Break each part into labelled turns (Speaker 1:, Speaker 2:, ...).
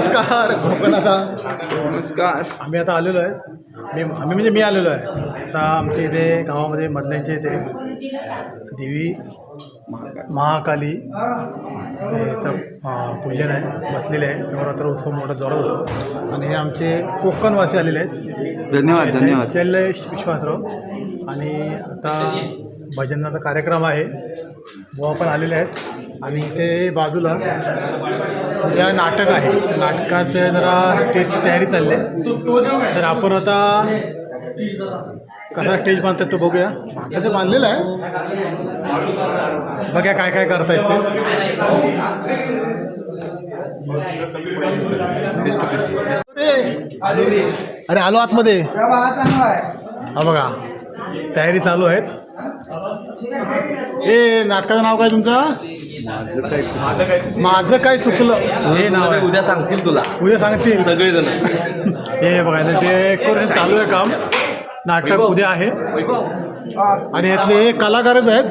Speaker 1: नमस्कार कोकणाचा
Speaker 2: नमस्कार.
Speaker 1: आम्ही आता आलेलो आहे. मी आम्ही म्हणजे मी आलेलो आहे. आता आमच्या इथे गावामध्ये मधल्यांच्या इथे देवी महाकाली इथं पूजन आहे बसलेले आहे. नवरात्र उत्सव मोठा जोरात असतो. आणि हे आमचे कोकणवासी आलेले आहेत.
Speaker 2: धन्यवाद धन्यवाद.
Speaker 1: शैलेश विश्वासराव. आणि आता भजनाचा कार्यक्रम आहे. बुवा पण आलेले आहेत. आणि इथे बाजूला उद्या नाटक आहे. त्या नाटकाचे जरा स्टेजची तयारी चालली आहे. तर आपण आता कसा स्टेज बांधतात तो बघूया. आता ते बांधलेलं आहे. बघा काय काय करतायत ते. अरे आलो आतमध्ये. हा बघा तयारी चालू आहेत. ए नाटकाचं नाव काय तुमचं? माझं काय चुकलं? हे नाव आहे.
Speaker 3: उद्या सांगतील तुला.
Speaker 1: उद्या सांगतील?
Speaker 3: सगळेजण.
Speaker 1: हे बघायला ते डेकोरेशन चालू आहे काम. नाटक उद्या आहे. आणि यातले हे कलाकारच आहेत.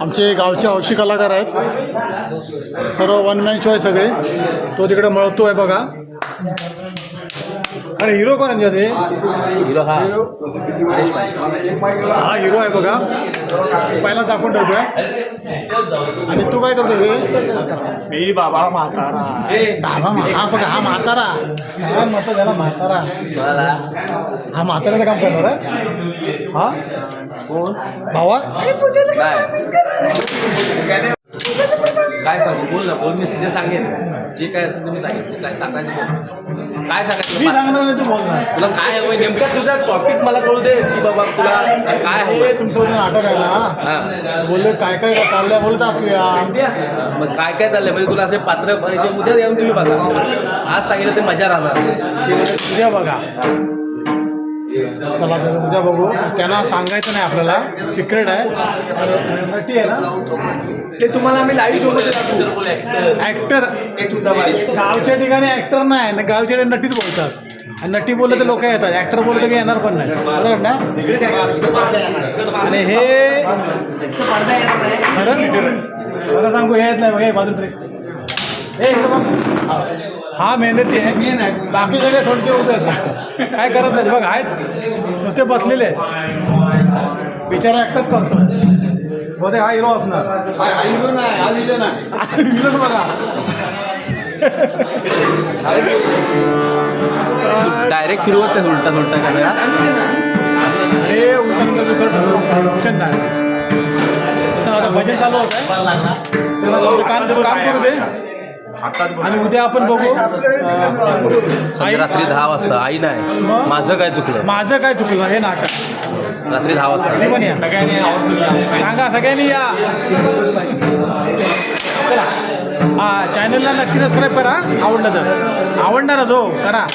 Speaker 1: आमचे गावचे हौशी कलाकार आहेत. सर्व वन मॅन शो आहे सगळे. तो तिकडे मळतो आहे बघा. अरे हिरो कोण आहे ते
Speaker 3: हिरो हा।
Speaker 1: हा हिरो आहे बघा पहिला दाखवून ठेवतोय आणि तू काय करतोय रे?
Speaker 2: मी बाबा म्हातारा
Speaker 1: हा मा- हा बघा हा म्हातारा हा मत झाला म्हातारा हा म्हाताऱ्याचं काम करणार आहे हा? कोण भावा
Speaker 3: काय सांगू? बोल ना बोल मी ते सांगेन. जे काय असेल ते मी सांगेन. काय सांगायचं बोल. काय सांगायचं तुला काय हवंय नेमका? तुझा टॉपिक मला कळू दे की बाबा तुला काय
Speaker 1: हे
Speaker 3: हवंय.
Speaker 1: तुमचं उद्या नाटक आहे ना
Speaker 3: हा.
Speaker 1: बोलले काय काय चाललंय? बोलत आपल्या
Speaker 3: मग काय काय चाललंय? म्हणजे तुला असे पात्र बनायचे उद्या येऊन तुम्ही बघा. आज सांगितलं ते मजा राहणार.
Speaker 1: ते उद्या बघा. चला तर उद्या बघू. त्यांना सांगायचं नाही आपल्याला. सिक्रेट आहे. नटी आहे ना?
Speaker 2: ते तुम्हाला आम्ही लाईव्ह शो दाखवू.
Speaker 1: ऍक्टर गावच्या ठिकाणी ऍक्टर नाही. ना गावच्या ठिकाणी नटीच बोलतात. आणि नटी बोललं तर लोक येतात. ऍक्टर बोललं तर येणार पण नाही. बरोबर ना? आणि हे खरं खरं सांगू हे येत नाही. हे बाजून हे हा. हा मेहनती आहे. बाकी सगळे थोडके उभे आहेत. काय करत नाही बघ आहेत. नुसते बसलेले बिचारा ऍक्टच करतो. बहुतेक हा हिरो असणार. विलन बघा
Speaker 3: डायरेक्ट फिरवत आहे उलटा उलटा कॅमेरा
Speaker 1: अरे उलटा नाही. आता भजन चालू होत आहे. काम करू दे. आणि उद्या आपण बघू. अं,
Speaker 3: रात्री दहा वाजता. आई नाही? माझं काय चुकलं
Speaker 1: माझं काय चुकलं? हे नाटक.
Speaker 3: रात्री दहा वाजता.
Speaker 1: तुम्ही पण या. सांगा सगळ्यांनी या. चला. हा चॅनलला नक्की सबस्क्राईब करा. आवडलं तर. आवडणार जो करा.